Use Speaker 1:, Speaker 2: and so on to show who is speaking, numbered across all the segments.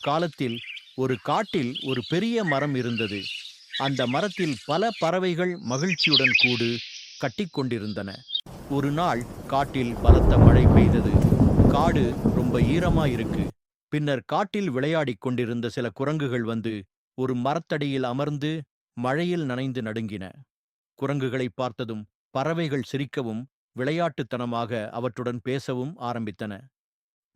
Speaker 1: காலத்தில் ஒரு காட்டில் ஒரு பெரிய மரம் இருந்தது. அந்த மரத்தில் பல பறவைகள் மகிழ்ச்சியுடன் கூடு கட்டிக்கொண்டிருந்தன ஒரு நாள் காட்டில் பலத்த மழை பெய்தது. காடு ரொம்ப ஈரமா இருக்கு. பின்னர் காட்டில் விளையாடிக் கொண்டிருந்த சில குரங்குகள் வந்து ஒரு மரத்தடியில் அமர்ந்து மழையில் நனைந்து நடுங்கின. குரங்குகளை பார்த்ததும் பறவைகள் சிரிக்கவும் விளையாட்டுத்தனமாக அவற்றுடன் பேசவும் ஆரம்பித்தன.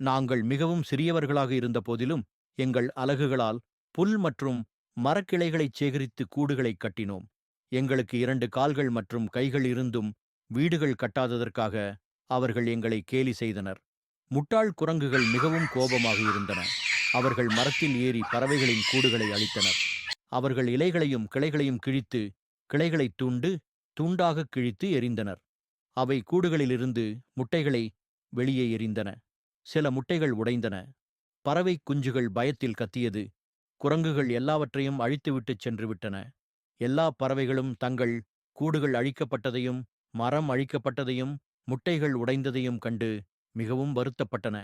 Speaker 1: நாங்கள் மிகவும் சிறியவர்களாக இருந்த போதிலும் எங்கள் அலகுகளால் புல் மற்றும் மரக்கிளைகளைச் சேகரித்து கூடுகளைக் கட்டினோம். எங்களுக்கு இரண்டு கால்கள் மற்றும் கைகள் இருந்தும் வீடுகள் கட்டாததற்காக அவர்கள் எங்களை கேலி செய்தனர். முட்டாள் குரங்குகள் மிகவும் கோபமாக இருந்தன. அவர்கள் மரத்தில் ஏறி பறவைகளின் கூடுகளை அழித்தனர். அவர்கள் இலைகளையும் கிளைகளையும் கிழித்து கிளைகளைத் துண்டு துண்டாக கிழித்து எறிந்தனர். அவை கூடுகளிலிருந்து முட்டைகளை வெளியே எறிந்தன. சில முட்டைகள் உடைந்தன. பறவை குஞ்சுகள் பயத்தில் கத்தியது. குரங்குகள் எல்லாவற்றையும் அழித்துவிட்டுச் சென்று விட்டன எல்லா பறவைகளும் தங்கள் கூடுகள் அழிக்கப்பட்டதையும் மரம் அழிக்கப்பட்டதையும் முட்டைகள் உடைந்ததையும் கண்டு மிகவும் வருத்தப்பட்டன.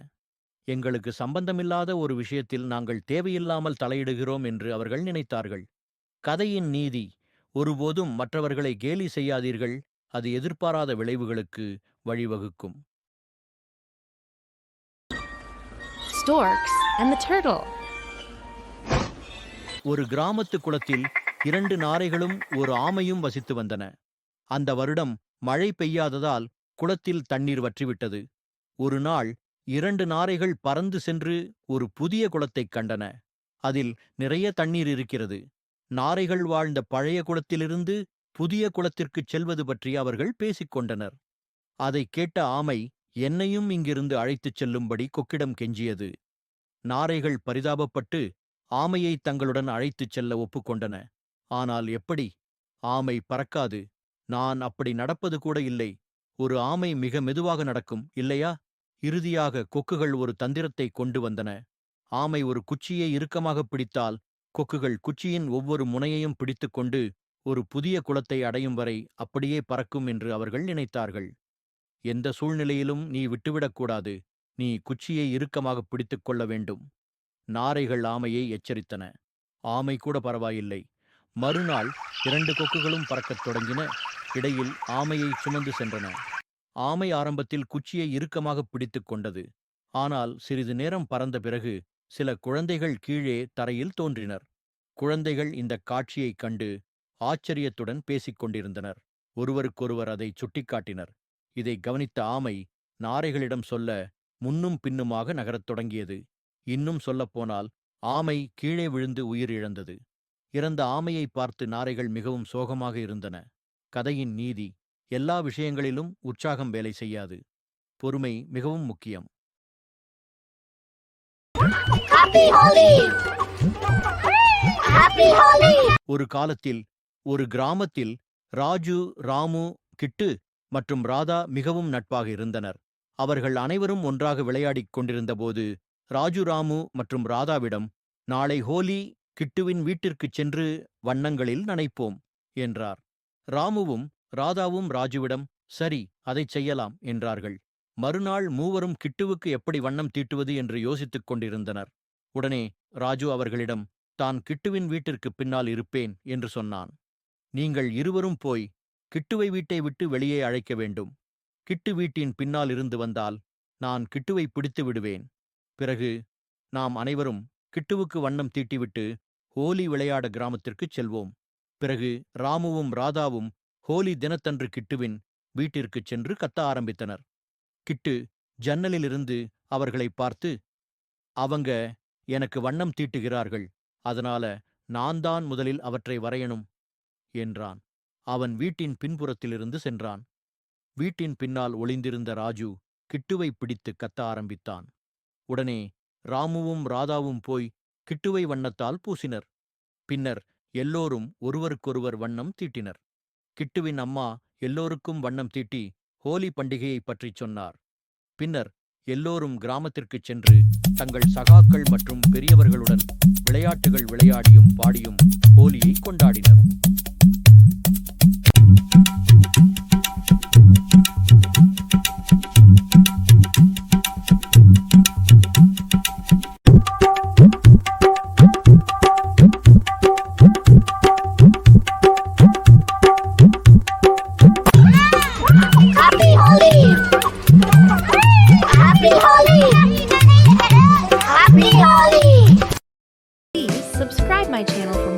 Speaker 1: எங்களுக்கு சம்பந்தமில்லாத ஒரு விஷயத்தில் நாங்கள் தேவையில்லாமல் தலையிடுகிறோம் என்று அவர்கள் நினைத்தார்கள். கதையின் நீதி ஒருபோதும் மற்றவர்களை கேலி செய்யாதீர்கள். அது எதிர்பாராத விளைவுகளுக்கு வழிவகுக்கும். ஒரு கிராமத்து குளத்தில் இரண்டு நாரைகளும் ஒரு ஆமையும் வசித்து வந்தன. அந்த வருடம் மழை பெய்யாததால் குளத்தில் தண்ணீர் வற்றிவிட்டது. ஒரு நாள் இரண்டு நாரைகள் பறந்து சென்று ஒரு புதிய குளத்தைக் கண்டன. அதில் நிறைய தண்ணீர் இருக்கிறது. நாரைகள் வாழ்ந்த பழைய குளத்திலிருந்து புதிய குளத்திற்குச் செல்வது பற்றி அவர்கள் பேசிக் கொண்டனர். அதைக் கேட்ட ஆமை என்னையும் இங்கிருந்து அழைத்துச் செல்லும்படி கொக்கிடம் கெஞ்சியது. நாரைகள் பரிதாபப்பட்டு ஆமையை தங்களுடன் அழைத்துச் செல்ல ஒப்புக்கொண்டன ஆனால் எப்படி? ஆமை பறக்காது. நான் அப்படி நடப்பது கூட இல்லை. ஒரு ஆமை மிக மெதுவாக நடக்கும் இல்லையா? இறுதியாக கொக்குகள் ஒரு தந்திரத்தை கொண்டு வந்தன. ஆமை ஒரு குச்சியை இறுக்கமாக பிடித்தால் கொக்குகள் குச்சியின் ஒவ்வொரு முனையையும் பிடித்துக்கொண்டு ஒரு புதிய குளத்தை அடையும் வரை அப்படியே பறக்கும் என்று அவர்கள் நினைத்தார்கள். எந்த சூழ்நிலையிலும் நீ விட்டுவிடக்கூடாது நீ குச்சியை இறுக்கமாக பிடித்துக் கொள்ள வேண்டும். நாரைகள் ஆமையை எச்சரித்தன. ஆமை கூட பரவாயில்லை. மறுநாள் இரண்டு கொக்குகளும் பறக்கத் தொடங்கின. இடையில் ஆமையை சுமந்து சென்றன. ஆமை ஆரம்பத்தில் குச்சியை இறுக்கமாக பிடித்துக் கொண்டது. ஆனால் சிறிது நேரம் பறந்த பிறகு சில குழந்தைகள் கீழே தரையில் தோன்றினர். குழந்தைகள் இந்தக் காட்சியைக் கண்டு ஆச்சரியத்துடன் பேசிக் கொண்டிருந்தனர் ஒருவருக்கொருவர் அதை சுட்டிக்காட்டினர். இதை கவனித்த ஆமை நாரைகளிடம் சொல்ல முன்னும் பின்னுமாக நகரத் தொடங்கியது. இன்னும் சொல்லப்போனால் ஆமை கீழே விழுந்து உயிரிழந்தது. இறந்த ஆமையை பார்த்து நாரைகள் மிகவும் சோகமாக இருந்தன. கதையின் நீதி எல்லா விஷயங்களிலும் உற்சாகம் வேலை செய்யாது. பொறுமை மிகவும் முக்கியம்! ஒரு காலத்தில் ஒரு கிராமத்தில் ராஜு ராமு கிட்டு மற்றும் ராதா மிகவும் நட்பாக இருந்தனர். அவர்கள் அனைவரும் ஒன்றாக விளையாடிக் கொண்டிருந்தபோது ராஜு ராமு மற்றும் ராதாவிடம் நாளை ஹோலி கிட்டுவின் வீட்டிற்குச் சென்று வண்ணங்களில் நனைப்போம் என்றார். ராமுவும் ராதாவும் ராஜுவிடம் சரி அதைச் செய்யலாம் என்றார்கள். மறுநாள் மூவரும் கிட்டுவுக்கு எப்படி வண்ணம் தீட்டுவது என்று யோசித்துக் கொண்டிருந்தனர். உடனே ராஜு அவர்களிடம் தான் கிட்டுவின் வீட்டிற்குப் பின்னால் இருப்பேன் என்று சொன்னான். நீங்கள் இருவரும் போய் கிட்டுவை வீட்டை விட்டு வெளியே அழைக்க வேண்டும். கிட்டு வீட்டின் பின்னால் இருந்து வந்தால் நான் கிட்டுவை பிடித்து விடுவேன். பிறகு நாம் அனைவரும் கிட்டுவுக்கு வண்ணம் தீட்டிவிட்டு ஹோலி விளையாட கிராமத்திற்குச் செல்வோம். பிறகு ராமுவும் ராதாவும் ஹோலி தினத்தன்று கிட்டுவின் வீட்டிற்குச் சென்று கத்த ஆரம்பித்தனர். கிட்டு ஜன்னலிலிருந்து அவர்களை பார்த்து அவங்க எனக்கு வண்ணம் தீட்டுகிறார்கள். அதனால நான் தான் முதலில் அவற்றை வரையணும். என்றான். அவன் வீட்டின் பின்புறத்திலிருந்து சென்றான். வீட்டின் பின்னால் ஒளிந்திருந்த ராஜு கிட்டுவை பிடித்து கத்த ஆரம்பித்தான். உடனே ராமுவும் ராதாவும் போய் கிட்டுவை வண்ணத்தால் பூசினர். பின்னர் எல்லோரும் ஒருவருக்கொருவர் வண்ணம் தீட்டினர். கிட்டுவின் அம்மா எல்லோருக்கும் வண்ணம் தீட்டி ஹோலி பண்டிகையைப் பற்றிச் சொன்னார். பின்னர் எல்லோரும் கிராமத்திற்குச் சென்று தங்கள் சகாக்கள் மற்றும் பெரியவர்களுடன் விளையாட்டுகள் விளையாடியும் பாடியும் ஹோலியை கொண்டாடினர். my channel for